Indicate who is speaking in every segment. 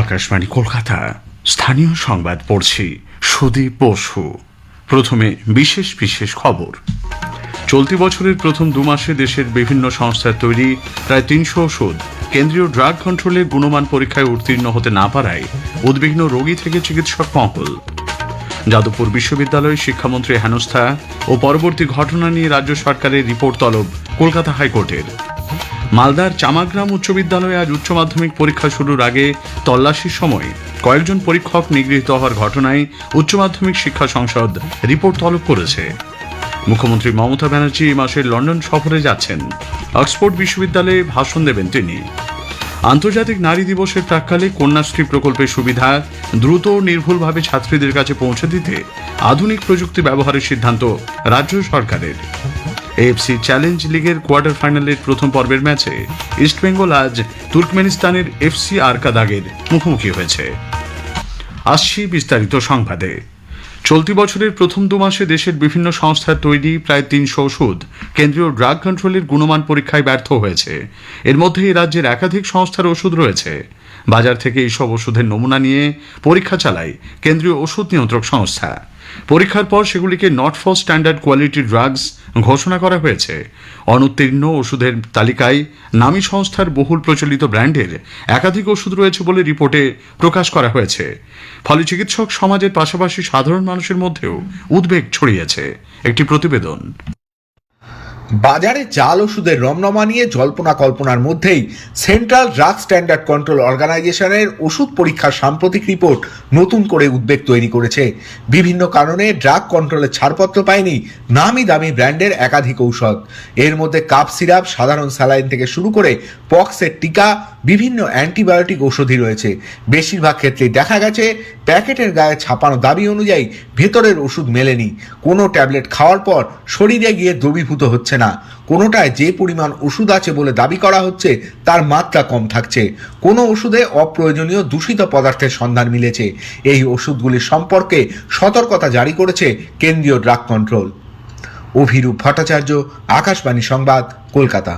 Speaker 1: আকাশবাণী কলকাতা স্থানীয় সংবাদ পড়ছি সুদীপ বসু প্রথমে বিশেষ বিশেষ খবর চলতি বছরের প্রথম দু মাসে দেশের বিভিন্ন সংস্থার তৈরি প্রায় তিনশো ওষুধ কেন্দ্রীয় ড্রাগ কন্ট্রোলের গুণমান পরীক্ষায় উত্তীর্ণ হতে না পারায় উদ্বিগ্ন রোগী থেকে চিকিৎসক মহল যাদবপুর বিশ্ববিদ্যালয়ের শিক্ষামন্ত্রী হেনস্থা ও পরবর্তী ঘটনা নিয়ে রাজ্য সরকারের রিপোর্ট তলব কলকাতা হাইকোর্টের মালদার চামাগ্রাম উচ্চ বিদ্যালয়ে আজ উচ্চ মাধ্যমিক পরীক্ষা শুরুর আগে তল্লাশির সময় কয়েকজন পরীক্ষক নিগৃহীত হওয়ার ঘটনায় উচ্চ মাধ্যমিক শিক্ষা সংসদ রিপোর্ট তলব করেছে মুখ্যমন্ত্রী মমতা ব্যানার্জি এই মাসে লন্ডন সফরে যাচ্ছেন অক্সফোর্ড বিশ্ববিদ্যালয়ে ভাষণ দেবেন তিনি আন্তর্জাতিক নারী দিবসের প্রাককালে কন্যাশ্রী প্রকল্পের সুবিধা দ্রুত ও নির্ভুলভাবে ছাত্রীদের কাছে পৌঁছে দিতে আধুনিক প্রযুক্তি ব্যবহারের সিদ্ধান্ত রাজ্য সরকারের এএফসি চ্যালেঞ্জ লিগের কোয়ার্টার ফাইনালের প্রথম পর্বের ম্যাচে ইস্টবেঙ্গল আজ তুর্কমেনিস্তানের এফসি আরকাদাগের মুখোমুখি হয়েছে আসছি বিস্তারিত সংবাদে চলতি বছরের প্রথম দু মাসে দেশের বিভিন্ন সংস্থার তৈরি প্রায় তিনশো ওষুধ কেন্দ্রীয় ড্রাগ কন্ট্রোলের গুণমান পরীক্ষায় ব্যর্থ হয়েছে এর মধ্যে রাজ্যের একাধিক সংস্থার ওষুধ রয়েছে বাজার থেকে এইসব ওষুধের নমুনা নিয়ে পরীক্ষা চালায় কেন্দ্রীয় ওষুধ নিয়ন্ত্রক সংস্থা পরীক্ষার পর সেগুলিকে not for standard quality drugs ঘোষণা করা হয়েছে অনুত্তীর্ণ ওষুধের তালিকায় নামী সংস্থার বহুল প্রচলিত ব্র্যান্ডের একাধিক ওষুধ রয়েছে বলে রিপোর্টে প্রকাশ করা হয়েছে ফলে চিকিৎসক সমাজের পাশাপাশি সাধারণ মানুষের মধ্যেও উদ্বেগ ছড়িয়েছে একটি প্রতিবেদন
Speaker 2: বাজারে জাল ওষুধের রমরমা নিয়ে জল্পনা কল্পনার মধ্যেই সেন্ট্রাল ড্রাগ স্ট্যান্ডার্ড কন্ট্রোল অর্গানাইজেশনের ওষুধ পরীক্ষার সাম্প্রতিক রিপোর্ট নতুন করে উদ্বেগ তৈরি করেছে বিভিন্ন কারণে ড্রাগ কন্ট্রোলের ছাড়পত্র পায়নি নামি দামি ব্র্যান্ডের একাধিক ঔষধ এর মধ্যে কাপ সিরাপ সাধারণ স্যালাইন থেকে শুরু করে পক্সের টিকা বিভিন্ন অ্যান্টিবায়োটিক ওষুধই রয়েছে বেশিরভাগ ক্ষেত্রে দেখা গেছে প্যাকেটের গায়ে ছাপানো দাবি অনুযায়ী ভেতরের ওষুধ মেলেনি কোনো ট্যাবলেট খাওয়ার পর শরীরে গিয়ে দ্রবীভূত হচ্ছে না না কোনোটায় যে পরিমাণ ওষুধ আছে বলে দাবি করা হচ্ছে তার মাত্রা কম থাকছে কোনো ওষুধে অপ্রয়োজনীয় দূষিত পদার্থের সন্ধান মিলেছে এই ওষুধগুলির সম্পর্কে সতর্কতা জারি করেছে কেন্দ্রীয় ড্রাগ কন্ট্রোল অভিরূপ ভট্টাচার্য আকাশবাণী সংবাদ কলকাতা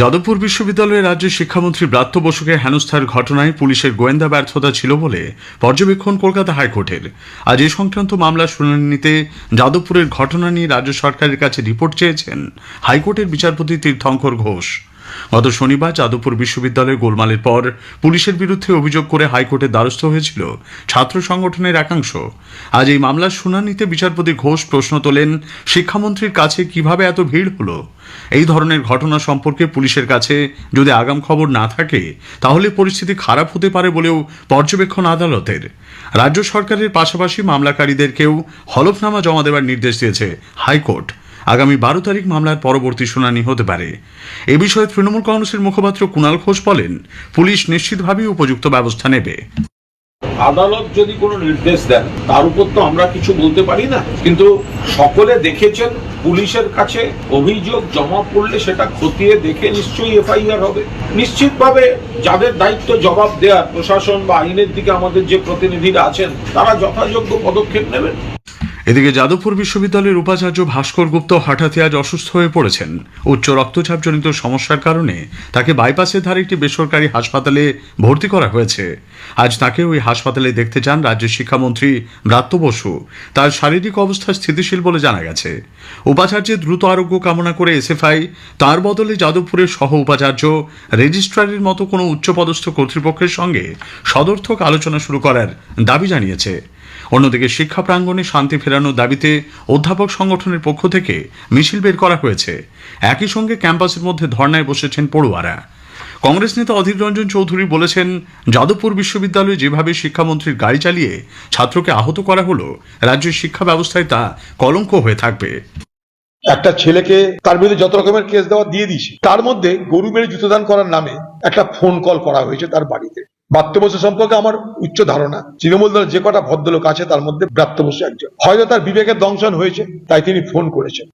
Speaker 1: যাদবপুর বিশ্ববিদ্যালয়ের রাজ্যের শিক্ষামন্ত্রী ব্রাত্য বসুকে হেনস্থার ঘটনায় পুলিশের গোয়েন্দা ব্যর্থতা ছিল বলে পর্যবেক্ষণ কলকাতা হাইকোর্টের আজ এ সংক্রান্ত মামলা নিতে যাদবপুরের ঘটনা নিয়ে রাজ্য সরকারের কাছে রিপোর্ট চেয়েছেন হাইকোর্টের বিচারপতি তীর্থঙ্কর ঘোষ গত শনিবার যাদবপুর বিশ্ববিদ্যালয়ের গোলমালের পর পুলিশের বিরুদ্ধে অভিযোগ করে হাইকোর্টে দ্বারস্থ হয়েছিল ছাত্র সংগঠনের একাংশ আজ এই মামলার শুনানিতে বিচারপতি ঘোষ প্রশ্ন তোলেন শিক্ষামন্ত্রীর কাছে কিভাবে এত ভিড় হল এই ধরনের ঘটনা সম্পর্কে পুলিশের কাছে যদি আগাম খবর না থাকে তাহলে পরিস্থিতি খারাপ হতে পারে বলেও পর্যবেক্ষণ আদালতের রাজ্য সরকারের পাশাপাশি মামলাকারীদেরকেও হলফনামা জমা দেওয়ার নির্দেশ দিয়েছে হাইকোর্ট আগামী বারো তারিখ মামলার পরবর্তী শুনানি হতে পারে এ বিষয়ে তৃণমূল কংগ্রেসের মুখপাত্র কুণাল ঘোষ বলেন পুলিশ নিশ্চিতভাবে উপযুক্ত ব্যবস্থা নেবে
Speaker 3: আদালত যদি কোনো নির্দেশ দেন তার উপর তো আমরা কিছু বলতে পারি না কিন্তু সকলে দেখেছেন পুলিশের কাছে অভিযোগ জমা পড়লে সেটা খতিয়ে দেখে নিশ্চয়ই এফআইআর হবে নিশ্চিতভাবে যাদের দায়িত্ব জবাব দেওয়ার প্রশাসন বা আইনের দিকে আমাদের যে প্রতিনিধিরা আছেন তারা যথাযোগ্য পদক্ষেপ নেবেন
Speaker 1: এদিকে যাদবপুর বিশ্ববিদ্যালয়ের উপাচার্য ভাস্কর গুপ্ত হঠাৎই আজ অসুস্থ হয়ে পড়েছেন উচ্চ রক্তচাপজনিত সমস্যার কারণে তাকে বাইপাসের ধারে একটি বেসরকারি হাসপাতালে ভর্তি করা হয়েছে আজ তাকে ওই হাসপাতালে দেখতে যান রাজ্যের শিক্ষামন্ত্রী ব্রাত্য বসু তার শারীরিক অবস্থা স্থিতিশীল বলে জানা গেছে উপাচার্যের দ্রুত আরোগ্য কামনা করে এসএফআই তার বদলে যাদবপুরের সহ উপাচার্য রেজিস্ট্রারের মতো কোনো উচ্চপদস্থ কর্তৃপক্ষের সঙ্গে সদর্থক আলোচনা শুরু করার দাবি জানিয়েছে অন্যদিকে শিক্ষা প্রাঙ্গণে শান্তি ফেরানোর দাবিতে অধ্যাপক সংগঠনের পক্ষ থেকে মিছিল বের করা হয়েছে একই সঙ্গে ক্যাম্পাসের মধ্যে ধর্নায় বসেছেন পড়ুয়ারা কংগ্রেস নেতা অধীর রঞ্জন চৌধুরী বলেছেন যাদবপুর বিশ্ববিদ্যালয়ে যেভাবে শিক্ষামন্ত্রীর গাড়ি চালিয়ে ছাত্রকে আহত করা হলো রাজ্যের শিক্ষা ব্যবস্থায় তা কলঙ্ক হয়ে থাকবে
Speaker 3: একটা ছেলেকে তার বিরুদ্ধে যত রকমের কেস দেওয়া দিয়ে দিয়েছে তার মধ্যে গরু মেরে দান করার নামে একটা ফোন কল করা হয়েছে তার বাড়িতে ব্রাত্য সম্পর্কে আমার উচ্চ ধারণা তৃণমূল দলের যে কটা ভদ্রলোক আছে তার মধ্যে ব্রাত্যবসু একজন হয়তো তার বিবেকের দংশন হয়েছে তাই তিনি ফোন করেছেন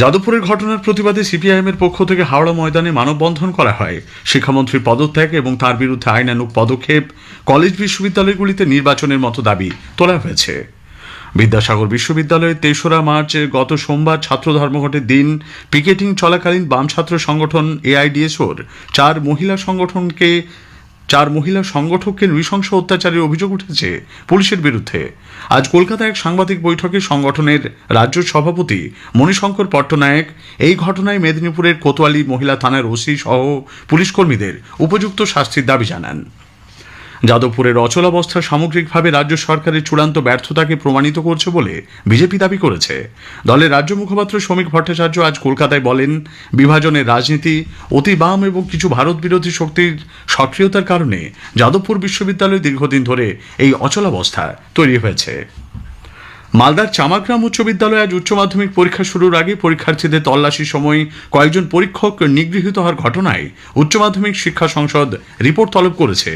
Speaker 1: যাদবপুরের ঘটনার প্রতিবাদে এর পক্ষ থেকে হাওড়া ময়দানে মানববন্ধন করা হয় শিক্ষামন্ত্রীর পদত্যাগ এবং তার বিরুদ্ধে আইনানুক পদক্ষেপ কলেজ বিশ্ববিদ্যালয়গুলিতে নির্বাচনের মতো দাবি তোলা হয়েছে বিদ্যাসাগর বিশ্ববিদ্যালয়ে তেসরা মার্চে গত সোমবার ছাত্র ধর্মঘটের দিন পিকেটিং চলাকালীন বাম ছাত্র সংগঠন এআইডিএসওর চার মহিলা সংগঠনকে চার মহিলা সংগঠককে নৃশংস অত্যাচারের অভিযোগ উঠেছে পুলিশের বিরুদ্ধে আজ কলকাতায় এক সাংবাদিক বৈঠকে সংগঠনের রাজ্য সভাপতি মণিশঙ্কর পট্টনায়ক এই ঘটনায় মেদিনীপুরের কোতোয়ালি মহিলা থানার ওসি সহ পুলিশকর্মীদের উপযুক্ত শাস্তির দাবি জানান যাদবপুরের অচলাবস্থা সামগ্রিকভাবে রাজ্য সরকারের চূড়ান্ত ব্যর্থতাকে প্রমাণিত করছে বলে বিজেপি দাবি করেছে দলের রাজ্য মুখপাত্র শ্রমিক ভট্টাচার্য আজ কলকাতায় বলেন বিভাজনের রাজনীতি অতি বাম এবং কিছু ভারত বিরোধী শক্তির সক্রিয়তার কারণে যাদবপুর বিশ্ববিদ্যালয় দীর্ঘদিন ধরে এই অচলাবস্থা তৈরি হয়েছে মালদার চামাগ্রাম উচ্চ বিদ্যালয়ে আজ উচ্চ মাধ্যমিক পরীক্ষা শুরুর আগে পরীক্ষার্থীদের তল্লাশির সময় কয়েকজন পরীক্ষক নিগৃহীত হওয়ার ঘটনায় উচ্চ মাধ্যমিক শিক্ষা সংসদ রিপোর্ট তলব করেছে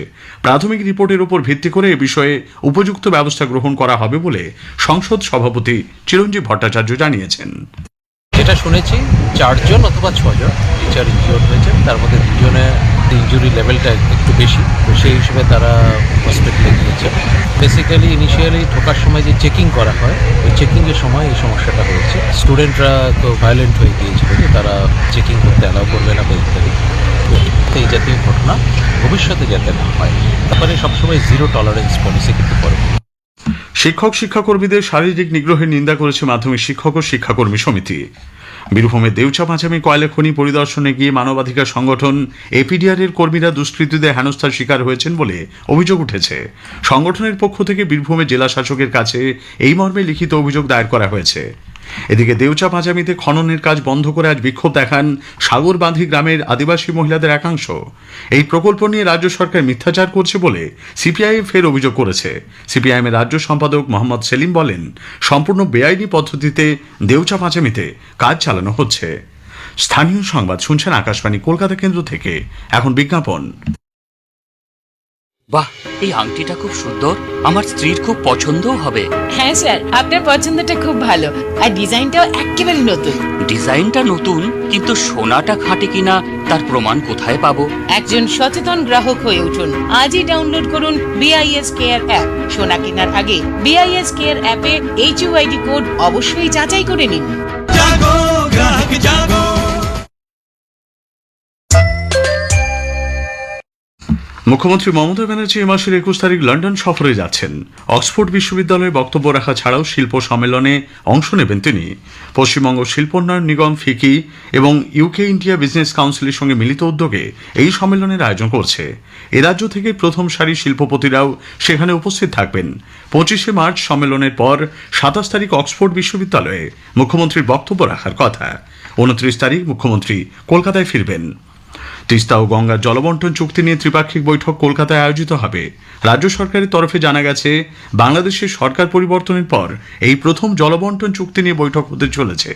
Speaker 1: প্রাথমিক রিপোর্টের উপর ভিত্তি করে এ বিষয়ে উপযুক্ত ব্যবস্থা গ্রহণ করা হবে বলে সংসদ সভাপতি চিরঞ্জীব ভট্টাচার্য জানিয়েছেন
Speaker 4: যেটা শুনেছি চারজন অথবা ছজন টিচার ইনজিওর হয়েছেন তার মধ্যে দুজনে ইঞ্জুরি লেভেলটা একটু বেশি তো সেই হিসেবে তারা হসপিটালে গিয়েছে বেসিক্যালি ইনিশিয়ালি ঢোকার সময় যে চেকিং করা হয় ওই চেকিংয়ের সময় এই সমস্যাটা হয়েছে স্টুডেন্টরা তো ভায়োলেন্ট হয়ে গিয়েছিল যে তারা চেকিং করতে অ্যালাউ করবে না বেসিক্যালি এই জাতীয় ঘটনা ভবিষ্যতে যাতে না হয় তারপরে সবসময় জিরো টলারেন্স পলিসি কিন্তু করবে
Speaker 1: শিক্ষক শিক্ষাকর্মীদের শারীরিক নিগ্রহের নিন্দা করেছে মাধ্যমিক শিক্ষক ও শিক্ষাকর্মী সমিতি বীরভূমের দেউচা মাঝামি কয়লা খনি পরিদর্শনে গিয়ে মানবাধিকার সংগঠন এর কর্মীরা দুষ্কৃতীদের হেনস্থার শিকার হয়েছেন বলে অভিযোগ উঠেছে সংগঠনের পক্ষ থেকে বীরভূমের জেলা শাসকের কাছে এই মর্মে লিখিত অভিযোগ দায়ের করা হয়েছে এদিকে দেউচা পাঁচামিতে খননের কাজ বন্ধ করে আজ বিক্ষোভ দেখান সাগরবাঁধি গ্রামের আদিবাসী মহিলাদের একাংশ এই প্রকল্প নিয়ে রাজ্য সরকার মিথ্যাচার করছে বলে সিপিআই ফের অভিযোগ করেছে সিপিআইএম এর রাজ্য সম্পাদক মোহাম্মদ সেলিম বলেন সম্পূর্ণ বেআইনি পদ্ধতিতে দেউচা পাঁচামিতে কাজ চালানো হচ্ছে স্থানীয় সংবাদ শুনছেন আকাশবাণী কলকাতা কেন্দ্র থেকে এখন বিজ্ঞাপন
Speaker 5: বাহ এই আংটিটা খুব সুন্দর আমার স্ত্রীর খুব পছন্দও হবে
Speaker 6: হ্যাঁ স্যার আপনার পছন্দটা খুব ভালো আর ডিজাইনটাও একেবারে নতুন
Speaker 5: ডিজাইনটা নতুন কিন্তু সোনাটা খাঁটি কিনা তার প্রমাণ কোথায় পাবো
Speaker 6: একজন সচেতন গ্রাহক হয়ে উঠুন আজই ডাউনলোড করুন বিআইএস কেয়ার অ্যাপ সোনা কেনার আগে বিআইএস কেয়ার অ্যাপে এইচইউআইডি কোড অবশ্যই যাচাই করে নিন জাগো গ্রাহক জাগো
Speaker 1: মুখ্যমন্ত্রী মমতা ব্যানার্জি এ মাসের একুশ তারিখ লন্ডন সফরে যাচ্ছেন অক্সফোর্ড বিশ্ববিদ্যালয়ে বক্তব্য রাখা ছাড়াও শিল্প সম্মেলনে অংশ নেবেন তিনি পশ্চিমবঙ্গ শিল্পোন্নয়ন নিগম ফিকি এবং ইউকে ইন্ডিয়া বিজনেস কাউন্সিলের সঙ্গে মিলিত উদ্যোগে এই সম্মেলনের আয়োজন করছে এরাজ্য থেকে প্রথম সারি শিল্পপতিরাও সেখানে উপস্থিত থাকবেন পঁচিশে মার্চ সম্মেলনের পর সাতাশ তারিখ অক্সফোর্ড বিশ্ববিদ্যালয়ে মুখ্যমন্ত্রীর বক্তব্য রাখার কথা উনত্রিশ তারিখ মুখ্যমন্ত্রী কলকাতায় ফিরবেন তিস্তা ও গঙ্গার জলবন্টন চুক্তি নিয়ে ত্রিপাক্ষিক বৈঠক কলকাতায় আয়োজিত হবে রাজ্য সরকারের তরফে জানা গেছে বাংলাদেশের সরকার পরিবর্তনের পর এই প্রথম জলবন্টন চুক্তি নিয়ে বৈঠক হতে চলেছে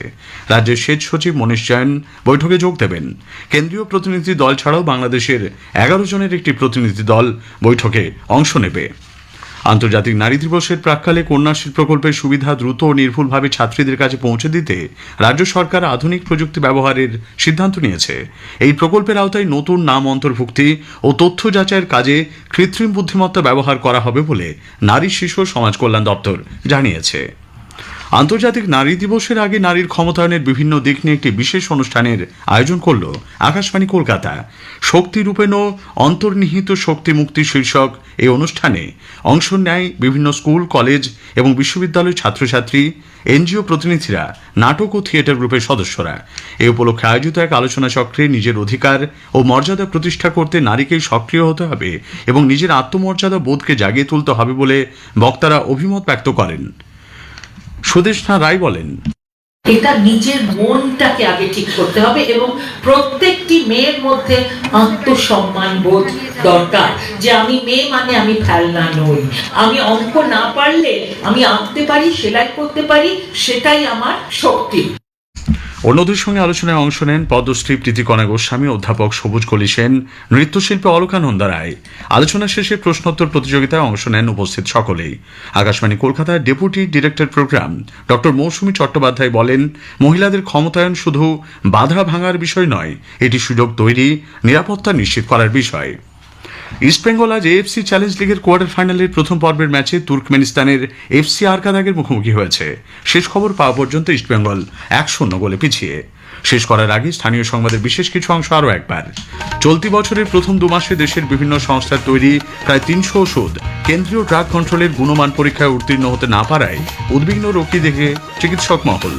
Speaker 1: রাজ্যের সেচ সচিব মনীষ জৈন বৈঠকে যোগ দেবেন কেন্দ্রীয় প্রতিনিধি দল ছাড়াও বাংলাদেশের এগারো জনের একটি প্রতিনিধি দল বৈঠকে অংশ নেবে আন্তর্জাতিক নারী দিবসের প্রাককালে কন্যাশ্রী প্রকল্পের সুবিধা দ্রুত ও নির্ভুলভাবে ছাত্রীদের কাছে পৌঁছে দিতে রাজ্য সরকার আধুনিক প্রযুক্তি ব্যবহারের সিদ্ধান্ত নিয়েছে এই প্রকল্পের আওতায় নতুন নাম অন্তর্ভুক্তি ও তথ্য যাচাইয়ের কাজে কৃত্রিম বুদ্ধিমত্তা ব্যবহার করা হবে বলে নারী শিশু সমাজ কল্যাণ দপ্তর জানিয়েছে আন্তর্জাতিক নারী দিবসের আগে নারীর ক্ষমতায়নের বিভিন্ন দিক নিয়ে একটি বিশেষ অনুষ্ঠানের আয়োজন করল আকাশবাণী কলকাতা শক্তিরূপেণ অন্তর্নিহিত শক্তি মুক্তি শীর্ষক এই অনুষ্ঠানে অংশ নেয় বিভিন্ন স্কুল কলেজ এবং বিশ্ববিদ্যালয়ের ছাত্রছাত্রী এনজিও প্রতিনিধিরা নাটক ও থিয়েটার গ্রুপের সদস্যরা এ উপলক্ষে আয়োজিত এক আলোচনা চক্রে নিজের অধিকার ও মর্যাদা প্রতিষ্ঠা করতে নারীকে সক্রিয় হতে হবে এবং নিজের আত্মমর্যাদা বোধকে জাগিয়ে তুলতে হবে বলে বক্তারা অভিমত ব্যক্ত করেন সুদেষ্ঠা রায় বলেন
Speaker 7: এটা নিজের মনটাকে আগে ঠিক করতে হবে এবং প্রত্যেকটি মেয়ের মধ্যে আত্মসম্মান বোধ দরকার যে আমি মেয়ে মানে আমি ফেলনা নই আমি অঙ্ক না পারলে আমি আঁকতে পারি সেলাই করতে পারি সেটাই আমার শক্তি
Speaker 1: অন্যদের সঙ্গে আলোচনায় অংশ নেন পদ্মশ্রী প্রীতিকণা গোস্বামী অধ্যাপক সবুজ কলি সেন নৃত্যশিল্পী অলকানন্দা রায় আলোচনা শেষে প্রশ্নোত্তর প্রতিযোগিতায় অংশ নেন উপস্থিত সকলেই আকাশবাণী কলকাতার deputy director programme doctor Mousumi Chattopadhyay বলেন মহিলাদের ক্ষমতায়ন শুধু বাধা ভাঙার বিষয় নয় এটি সুযোগ তৈরি নিরাপত্তা নিশ্চিত করার বিষয় ইস্ট বেঙ্গল আজ এফসি চ্যালেঞ্জ লিগের কোয়ার্টার ফাইনালের প্রথম পর্বের ম্যাচে তুর্কমেনিস্তানের এফসি আরকাদাগের মুখোমুখি হয়েছে শেষ খবর পাওয়া পর্যন্ত ইস্ট বেঙ্গল এক শূন্য গোলে পিছিয়ে শেষ করার আগে স্থানীয় সংবাদের বিশেষ কিছু অংশ আরও একবার চলতি বছরের প্রথম দু মাসে দেশের বিভিন্ন সংস্থার তৈরি প্রায় তিনশো ওষুধ কেন্দ্রীয় ড্রাগ কন্ট্রোলের গুণমান পরীক্ষায় উত্তীর্ণ হতে না পারায় উদ্বিগ্ন রোগী দেখে চিকিৎসক মহল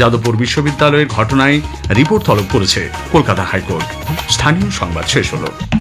Speaker 1: যাদবপুর বিশ্ববিদ্যালয়ের ঘটনায় রিপোর্ট তলব করেছে কলকাতা হাইকোর্ট স্থানীয় সংবাদ শেষ হলো